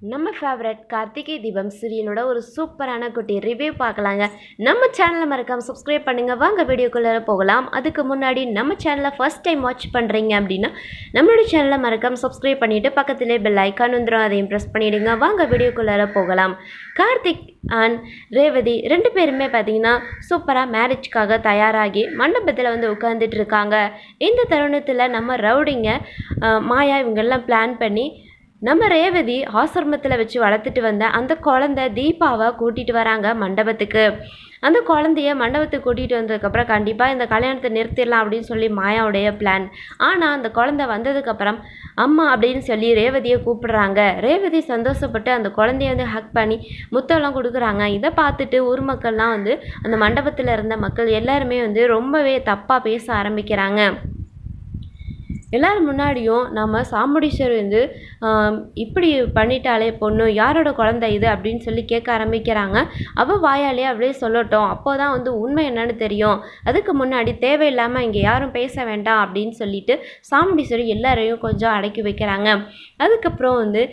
நம்ம ஃபேவரட் கார்த்திகை தீபம் சீரியலோட ஒரு சூப்பரான குட்டி ரிவ்யூ பார்க்கலாங்க. நம்ம சேனலை மறக்காமல் சப்ஸ்கிரைப் பண்ணுங்கள் வாங்க வீடியோக்குள்ளே போகலாம். அதுக்கு முன்னாடி நம்ம சேனலை ஃபஸ்ட் டைம் வாட்ச் பண்ணுறீங்க அப்படின்னா நம்மளோட சேனலை மறக்காமல் சப்ஸ்கிரைப் பண்ணிவிட்டு பக்கத்திலே பெல் ஐக்கான் வந்துடும் அதையும் ப்ரெஸ் பண்ணிவிடுங்க வாங்க வீடியோக்குள்ளே போகலாம். கார்த்திக் அண்ட் ரேவதி ரெண்டு பேருமே பார்த்தீங்கன்னா சூப்பராக மேரேஜ்க்காக தயாராகி மண்டபத்தில் வந்து உட்காந்துட்டு இருக்காங்க. இந்த தருணத்தில் நம்ம ரவுடிங்க மாயா இவங்கெல்லாம் பிளான் பண்ணி நம்ம ரேவதி ஆசிரமத்தில் வச்சு வளர்த்துட்டு வந்த அந்த குழந்தை தீபாவை கூட்டிகிட்டு வராங்க மண்டபத்துக்கு. அந்த குழந்தைய மண்டபத்துக்கு கூட்டிகிட்டு வந்ததுக்கப்புறம் கண்டிப்பாக இந்த கல்யாணத்தை நிறுத்திடலாம் அப்படின்னு சொல்லி மாயாவுடைய பிளான் ஆனால் அந்த குழந்தை வந்ததுக்கப்புறம் அம்மா அப்படின்னு சொல்லி ரேவதியை கூப்பிடுறாங்க. ரேவதி சந்தோஷப்பட்டு அந்த குழந்தைய வந்து ஹக் பண்ணி முத்தம்லாம் கொடுக்குறாங்க. இதை பார்த்துட்டு ஊர் மக்கள்லாம் வந்து அந்த மண்டபத்தில் இருந்த மக்கள் எல்லாருமே வந்து ரொம்பவே தப்பாக பேச ஆரம்பிக்கிறாங்க. எல்லார் முன்னாடியும் நம்ம சாமுடீஸ்வரர் வந்து இப்படி பண்ணிட்டாலே பொண்ணு யாரோட குழந்தை இது அப்படின்னு சொல்லி கேட்க ஆரம்பிக்கிறாங்க. அவள் வாயாலே அப்படியே சொல்லட்டும். அப்போ தான் வந்து உண்மை என்னன்னு தெரியும். அதுக்கு முன்னாடி தேவையில்லாமல் இங்கே யாரும் பேச வேண்டாம் அப்படின்னு சொல்லிட்டு சாமுண்டீஸ்வரி எல்லாரையும் கொஞ்சம் அடக்கி வைக்கிறாங்க. அதுக்கப்புறம் வந்து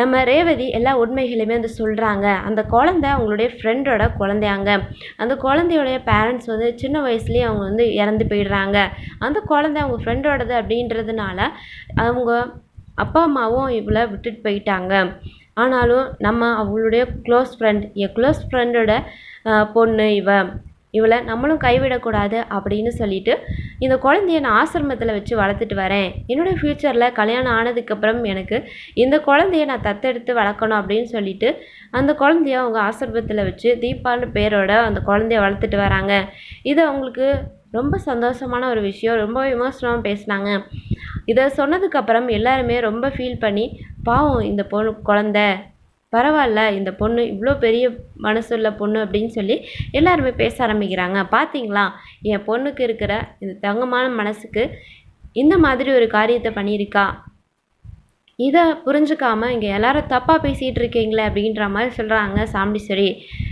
நம்ம ரேவதி எல்லா உண்மைகளையுமே வந்து சொல்கிறாங்க அந்த குழந்தை அவங்களுடைய ஃப்ரெண்டோட குழந்தையாங்க. அந்த குழந்தையோடைய பேரண்ட்ஸ் வந்து சின்ன வயசுலேயே அவங்க வந்து இறந்து போயிடுறாங்க. அந்த குழந்தை அவங்க ஃப்ரெண்டோடது அப்படின்றதுனால அவங்க அப்பா அம்மாவும் இவளை விட்டுட்டு போயிட்டாங்க. ஆனாலும் நம்ம அவங்களுடைய க்ளோஸ் ஃப்ரெண்ட் என் க்ளோஸ் ஃப்ரெண்டோட பொண்ணு இவ. இவளை நம்மளும் கைவிடக்கூடாது அப்படின்னு சொல்லிட்டு இந்த குழந்தைய நான் ஆசிரமத்தில் வச்சு வளர்த்துட்டு வரேன். என்னோடய ஃப்யூச்சரில் கல்யாணம் ஆனதுக்கப்புறம் எனக்கு இந்த குழந்தைய நான் தத்தெடுத்து வளர்க்கணும் அப்படின்னு சொல்லிட்டு அந்த குழந்தைய அவங்க ஆசிரமத்தில் வச்சு தீபான்னு பேரோட அந்த குழந்தைய வளர்த்துட்டு வராங்க. இது அவங்களுக்கு ரொம்ப சந்தோஷமான ஒரு விஷயம். ரொம்ப விமர்சனமாக பேசினாங்க. இதை சொன்னதுக்கப்புறம் எல்லாருமே ரொம்ப ஃபீல் பண்ணி பாவம் இந்த பொண்ணு குழந்த. பரவாயில்ல இந்த பொண்ணு இவ்வளோ பெரிய மனசுள்ள பொண்ணு அப்படின்னு சொல்லி எல்லாருமே பேச ஆரம்பிக்கிறாங்க. பார்த்தீங்களா என் பொண்ணுக்கு இருக்கிற இந்த தங்கமான மனசுக்கு இந்த மாதிரி ஒரு காரியத்தை பண்ணியிருக்கா? இதை புரிஞ்சுக்காம இங்கே எல்லாரும் தப்பாக பேசிகிட்டு இருக்கீங்களே அப்படின்ற மாதிரி சொல்கிறாங்க சாமுண்டீஸ்வரி.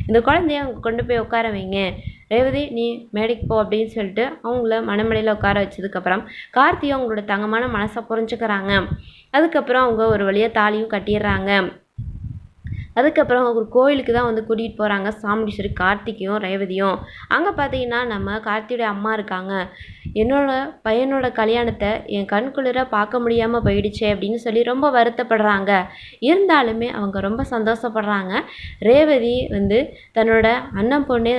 இந்த குழந்தைய அவங்க கொண்டு போய் உட்கார வைங்க. ரேவதி நீ மேடைக்கு போ அப்படின்னு சொல்லிட்டு அவங்கள மனமடையில் உட்கார வச்சதுக்கப்புறம் கார்த்தியும் அவங்களோட தங்கமான மனசை புரிஞ்சுக்கிறாங்க. அதுக்கப்புறம் அவங்க ஒரு வழியாக தாலியும் கட்டிடுறாங்க. அதுக்கப்புறம் ஒரு கோயிலுக்கு தான் வந்து கூட்டிகிட்டு போகிறாங்க. சாமுண்டீஸ்வரி கார்த்திகையும் ரேவதியும். அங்கே பார்த்தீங்கன்னா நம்ம கார்த்தியுடைய அம்மா இருக்காங்க. என்னோட பையனோட கல்யாணத்தை என் கண் குளிர பார்க்க முடியாமல் போயிடுச்சே அப்படின்னு சொல்லி ரொம்ப வருத்தப்படுறாங்க. இருந்தாலுமே அவங்க ரொம்ப சந்தோஷப்படுறாங்க. ரேவதி வந்து தன்னோட அண்ணன் பொண்ணு